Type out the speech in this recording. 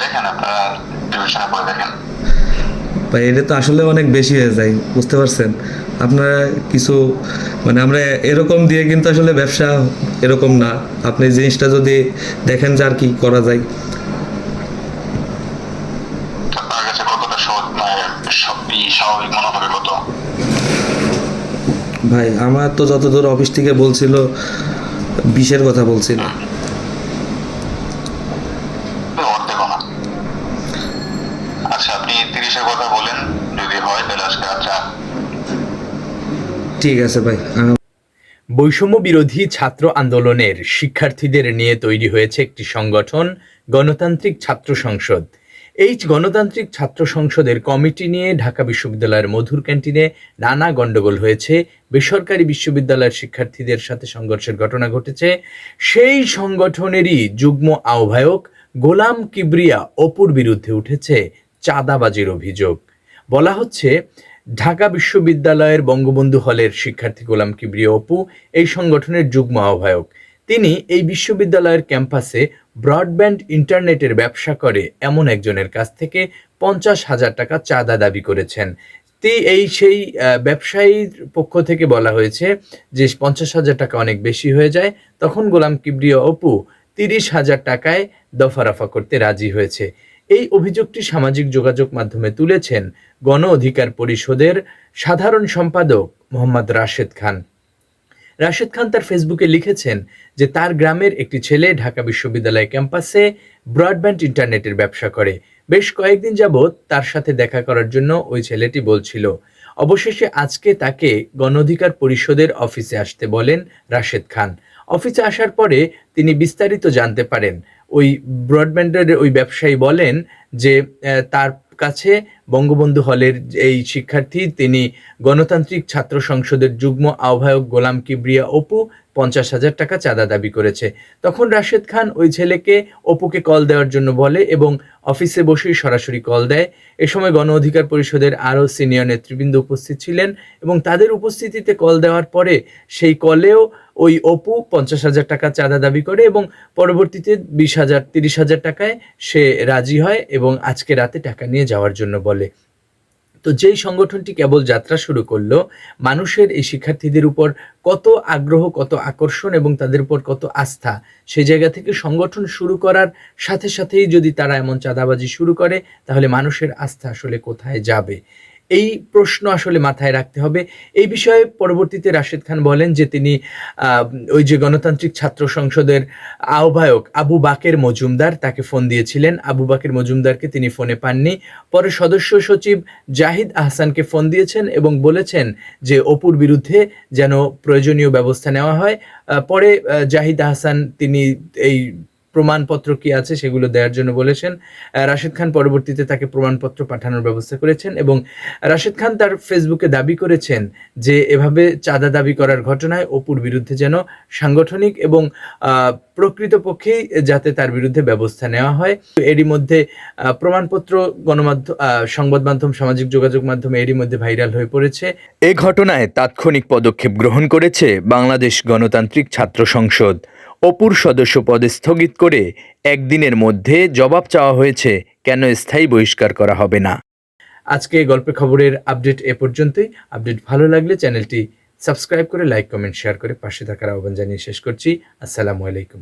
দেখেন আপনারা বিবেচনা করে দেখেন। ভাই এটা তো আসলে অনেক বেশি হয়ে যায় বুঝতে পারছেন? আপনারা কিছু মানে আমরা এরকম দিয়ে কিন্তু আসলে ব্যবসা এরকম না। আপনি জিনিসটা যদি দেখেন যে আর কি করা যায়। মানে ভাই আমার তো যতদূর অফিস থেকে বলছিল বিশের কথা বলছিল। আপনি কথা বলেন যদি হয় তাহলে আজকে আচ্ছা। ঠিক আছে ভাই বৈষম্য বিরোধী ছাত্র আন্দোলনের শিক্ষার্থীদের নিয়ে তৈরি হয়েছে একটি সংগঠন গণতান্ত্রিক ছাত্র সংসদ। এই গণতান্ত্রিক ছাত্র সংসদের কমিটি নিয়ে ঢাকা বিশ্ববিদ্যালয়ের মধুর ক্যান্টিনে নানা গণ্ডগোল হয়েছে। বেসরকারি বিশ্ববিদ্যালয়ের শিক্ষার্থীদের সাথে সংঘর্ষের ঘটনা ঘটেছে। সেই সংগঠনেরই যুগ্ম আহ্বায়ক গোলাম কিবরিয়া অপুর বিরুদ্ধে উঠেছে চাঁদাবাজির অভিযোগ। বলা হচ্ছে, ঢাকা বিশ্ববিদ্যালয়ের বঙ্গবন্ধু হলের শিক্ষার্থী গোলাম কিবরিয়া অপু এই সংগঠনের যুগ্ম আহ্বায়ক। তিনি এই বিশ্ববিদ্যালয়ের ক্যাম্পাসে ব্রডব্যান্ড ইন্টারনেটের ব্যবসা করে এমন একজনের কাছ থেকে পঞ্চাশ হাজার টাকা চাঁদা দাবি করেছেন। এই সেই ব্যবসায়ীর পক্ষ থেকে বলা হয়েছে যে, পঞ্চাশ হাজার টাকা অনেক বেশি হয়ে যায়, তখন গোলাম কিবরিয়া অপু তিরিশ হাজার টাকায় দফারফা করতে রাজি হয়েছে। এই অভিযোগটি সামাজিক যোগাযোগ মাধ্যমে তুলেছেন গণ অধিকার পরিষদের সাধারণ সম্পাদক মোহাম্মদ রাশেদ খান। রাশেদ খান তার ফেসবুকে লিখেছেন যে তার গ্রামের একটি ছেলে ঢাকা বিশ্ববিদ্যালয় ক্যাম্পাসে ব্রডব্যান্ড ইন্টারনেটের ব্যবসা করে। বেশ কয়েকদিন যাবৎ তার সাথে দেখা করার জন্য ওই ছেলেটি বলছিল, অবশেষে আজকে তাকে গণ অধিকার পরিষদের অফিসে আসতে বলেন রাশেদ খান। অফিসে আসার পরে তিনি বিস্তারিত জানতে পারেন ওই ব্রডব্যান্ডের ওই ব্যবসায়ী বলেন যে তার কাছে বঙ্গবন্ধু হলের এই শিক্ষার্থী, তিনি গণতান্ত্রিক ছাত্র সংসদের যুগ্ম আহ্বায়ক গোলাম কিবরিয়া অপু পঞ্চাশ হাজার টাকা চাঁদা দাবি করেছে। তখন রাশেদ খান ওই ছেলেকে অপুকে কল দেওয়ার জন্য বলে এবং অফিসে বসেই সরাসরি কল দেয়। এ সময় গণ অধিকার পরিষদের আরও সিনিয়র নেতৃবৃন্দ উপস্থিত ছিলেন এবং তাদের উপস্থিতিতে কল দেওয়ার পরে সেই কলেও ওই অপু পঞ্চাশ হাজার টাকা চাঁদা দাবি করে এবং পরবর্তীতে বিশ হাজার, তিরিশ হাজার টাকায় সে রাজি হয় এবং আজকে রাতে টাকা নিয়ে যাওয়ার জন্য বলে। তো যেই সংগঠনটি কেবল যাত্রা শুরু করল, মানুষের এই শিক্ষার্থীদের উপর কত আগ্রহ, কত আকর্ষণ এবং তাদের উপর কত আস্থা সেই জায়গা থেকে সংগঠন শুরু করার সাথে সাথেই যদি তারা এমন চাঁদাবাজি শুরু করে, তাহলে মানুষের আস্থা আসলে কোথায় যাবে? এই প্রশ্ন আসলে মাথায় রাখতে হবে। এই বিষয়ে পরবর্তীতে রাশেদ খান বলেন যে তিনি ওই যে গণতান্ত্রিক ছাত্র সংসদের আহ্বায়ক আবু বাকের মজুমদার তাকে ফোন দিয়েছিলেন। আবু বাকের মজুমদারকে তিনি ফোনে পাননি। পরে সদস্য সচিব জাহিদ আহসানকে ফোন দিয়েছেন এবং বলেছেন যে অপুর বিরুদ্ধে যেন প্রয়োজনীয় ব্যবস্থা নেওয়া হয়। পরে জাহিদ আহসান তিনি এই প্রমাণপত্র কি আছে সেগুলো দেওয়ার জন্য বলেছেন। রাশেদ খান পরবর্তীতে তাকে প্রমাণপত্র পাঠানোর ব্যবস্থা করেছেন এবং রাশেদ খান তার ফেসবুকে দাবি করেছেন যে এভাবে চাঁদা দাবি করার ঘটনায় অপুর বিরুদ্ধে যেন সাংগঠনিক এবং প্রকৃতপক্ষেই যাতে তার বিরুদ্ধে ব্যবস্থা নেওয়া হয়। এরই মধ্যে প্রমাণপত্র গণমাধ্যম সংবাদ মাধ্যম, সামাজিক যোগাযোগ মাধ্যমে এরই মধ্যে ভাইরাল হয়ে পড়েছে। এ ঘটনায় তাৎক্ষণিক পদক্ষেপ গ্রহণ করেছে বাংলাদেশ গণতান্ত্রিক ছাত্র সংসদ। অপুর সদস্য পদে স্থগিত করে একদিনের মধ্যে জবাব চাওয়া হয়েছে, কেন স্থায়ী বহিষ্কার করা হবে না। আজকে গল্পের খবরের আপডেট এ পর্যন্তই। আপডেট ভালো লাগলে চ্যানেলটি সাবস্ক্রাইব করে লাইক, কমেন্ট, শেয়ার করে পাশে থাকার আহ্বান জানিয়ে শেষ করছি। আসসালামু আলাইকুম।